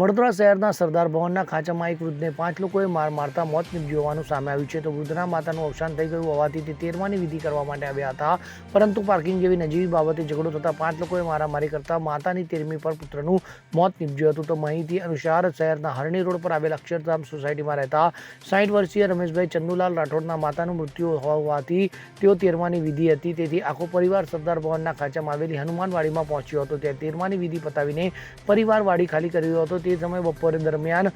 વડોદરા શહેરના સરદાર ભવનના ખાંચામાં એક વૃદ્ધને પાંચ લોકોએ માર મારતા મોત નીપજ્યું હોવાનું સામે આવ્યું છે. તો વૃદ્ધના માતાનું અવસાન થઈ ગયું હોવાથી તે તેરમાની વિધિ કરવા માટે આવ્યા હતા. પરંતુ પાર્કિંગ જેવી નજીવી બાબતે ઝઘડો થતાં પાંચ લોકોએ મારામારી કરતા માતાની તેરમી પર પુત્રનું મોત નીપજ્યું હતું. તો માહિતી અનુસાર શહેરના હરણી રોડ પર આવેલ અક્ષરધામ સોસાયટીમાં રહેતા સાઠ વર્ષીય રમેશભાઈ ચંદુલાલ રાઠોડના માતાનું મૃત્યુ હોવાથી તેઓ તેરમાની વિધિ હતી. તેથી આખો પરિવાર સરદાર ભવનના ખાંચામાં આવેલી હનુમાનવાડીમાં પહોંચ્યો હતો. ત્યાં તેરમાની વિધિ પતાવીને પરિવાર વાડી ખાલી કર્યો હતો. તે સમયે બપોરે દરમિયાન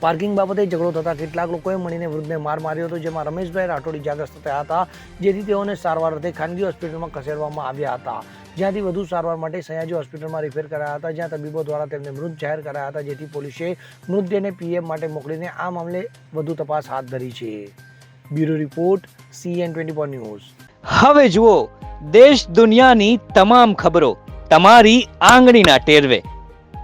પાર્કિંગ બાબતે ઝઘડો થતાં કેટલાક લોકોએ મળીને વૃદ્ધને માર માર્યો હતો, જેમાં રમેશભાઈ રાઠોડ ઇજાગ્રસ્ત થયા હતા, જેથી તેઓને સારવાર અર્થે ખાનગી હોસ્પિટલમાં ખસેડવામાં આવ્યા હતા. જ્યાંથી વધુ સારવાર માટે સયાજી હોસ્પિટલમાં રિફેર કરાયા હતા, જ્યાં તબીબો દ્વારા તેમને મૃત જાહેર કરાયા હતા, જેથી પોલીસે મૃતદેહને પીએમ માટે મોકલીને આ મામલે વધુ તપાસ હાથ ધરી છે. Bureau report CN twenty four news. હવે જુઓ, દેશ દુનિયાની તમામ ખબરો તમારી આંગળીના ટેરવે.